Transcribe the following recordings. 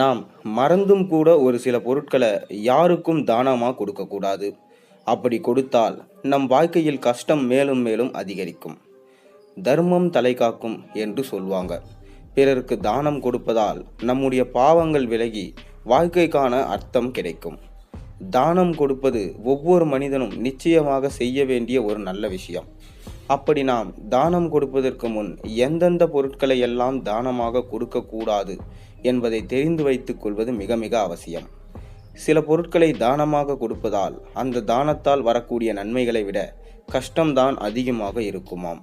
நாம் மறந்தும் கூட ஒரு சில பொருட்களை யாருக்கும் தானமாக கொடுக்கக்கூடாது. அப்படி கொடுத்தால் நம் வாழ்க்கையில் கஷ்டம் மேலும் மேலும் அதிகரிக்கும். தர்மம் தலை காக்கும் என்று சொல்வாங்க. பிறருக்கு தானம் கொடுப்பதால் நம்முடைய பாவங்கள் விலகி வாழ்க்கைக்கான அர்த்தம் கிடைக்கும். தானம் கொடுப்பது ஒவ்வொரு மனிதனும் நிச்சயமாக செய்ய வேண்டிய ஒரு நல்ல விஷயம். அப்படி நாம் தானம் கொடுப்பதற்கு முன் எந்தெந்த பொருட்களை எல்லாம் தானமாக கொடுக்கக்கூடாது என்பதை தெரிந்து வைத்துக் கொள்வது மிக மிக அவசியம். சில பொருட்களை தானமாக கொடுப்பதால் அந்த தானத்தால் வரக்கூடிய நன்மைகளை விட கஷ்டம்தான் அதிகமாக இருக்குமாம்.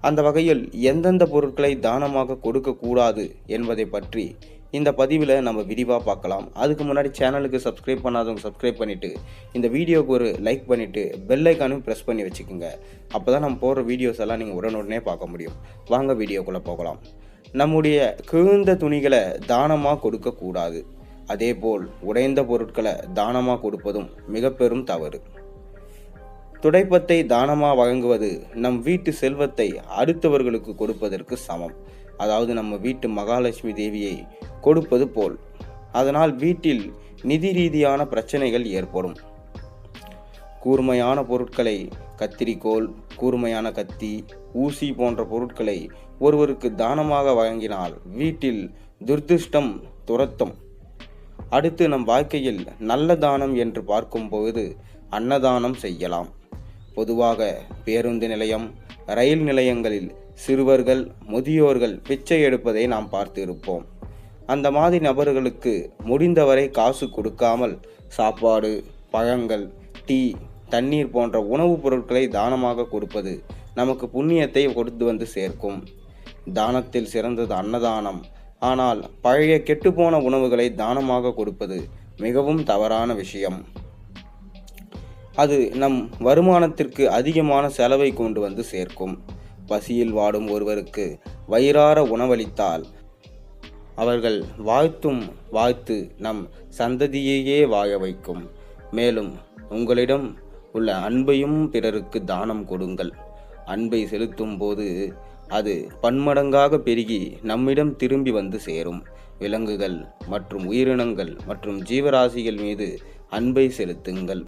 அந்த வகையில் எந்தெந்த பொருட்களை தானமாக கொடுக்கக்கூடாது என்பதை பற்றி இந்த பதிவில் நம்ம விரிவாக பார்க்கலாம். அதுக்கு முன்னாடி சேனலுக்கு சப்ஸ்கிரைப் பண்ணாதவங்க சப்ஸ்கிரைப் பண்ணிவிட்டு இந்த வீடியோவுக்கு ஒரு லைக் பண்ணிவிட்டு பெல் ஐக்கானும் ப்ரெஸ் பண்ணி வச்சுக்கோங்க. அப்போ தான் நம்ம போடுற வீடியோஸ் எல்லாம் நீங்கள் உடனுடனே பார்க்க முடியும். வாங்க வீடியோக்குள்ளே போகலாம். நம்முடைய கிழிந்த துணிகளை தானமாக கொடுக்கக்கூடாது அதேபோல் உடைந்த பொருட்களை தானமாக கொடுப்பதும் மிக பெரும் தவறு. துடைப்பத்தை தானமாக வழங்குவது நம் வீட்டு செல்வத்தை அடுத்தவர்களுக்கு கொடுப்பதற்கு சமம். அதாவது நம்ம வீட்டு மகாலட்சுமி தேவியை கொடுப்பது போல். அதனால் வீட்டில் நிதி ரீதியான பிரச்சனைகள் ஏற்படும். கூர்மையான பொருட்களை கத்திரிக்கோல் கூர்மையான கத்தி ஊசி போன்ற பொருட்களை ஒருவருக்கு தானமாக வழங்கினால் வீட்டில் துர்திருஷ்டம் துரத்தும். அடுத்து நம் வாழ்க்கையில் நல்ல தானம் என்று பார்க்கும்போது அன்னதானம் செய்யலாம். பொதுவாக பேருந்து நிலையம் ரயில் நிலையங்களில் சிறுவர்கள் முதியோர்கள் பிச்சை எடுப்பதை நாம் பார்த்து இருப்போம் அந்த மாதிரி நபர்களுக்கு முடிந்தவரை காசு கொடுக்காமல் சாப்பாடு பழங்கள் டீ தண்ணீர் போன்ற உணவுப் பொருட்களை தானமாக கொடுப்பது நமக்கு புண்ணியத்தை கொடுத்து வந்து சேர்க்கும். தானத்தில் சிறந்தது அன்னதானம். ஆனால் பழைய கெட்டுப்போன உணவுகளை தானமாக கொடுப்பது மிகவும் தவறான விஷயம். அது நம் வருமானத்திற்கு அதிகமான செலவை கொண்டு வந்து சேர்க்கும். பசியில் வாடும் ஒருவருக்கு வயிறார உணவளித்தால் அவர்கள் வாழ்த்தும் வாழ்த்து நம் சந்ததியையே வாழ வைக்கும். மேலும் உங்களிடம் உள்ள அன்பையும் பிறருக்கு தானம் கொடுங்கள். அன்பை செலுத்தும் போது அது பன்மடங்காக பெருகி நம்மிடம் திரும்பி வந்து சேரும். விலங்குகள் மற்றும் உயிரினங்கள் மற்றும் ஜீவராசிகள் மீது அன்பை செலுத்துங்கள்.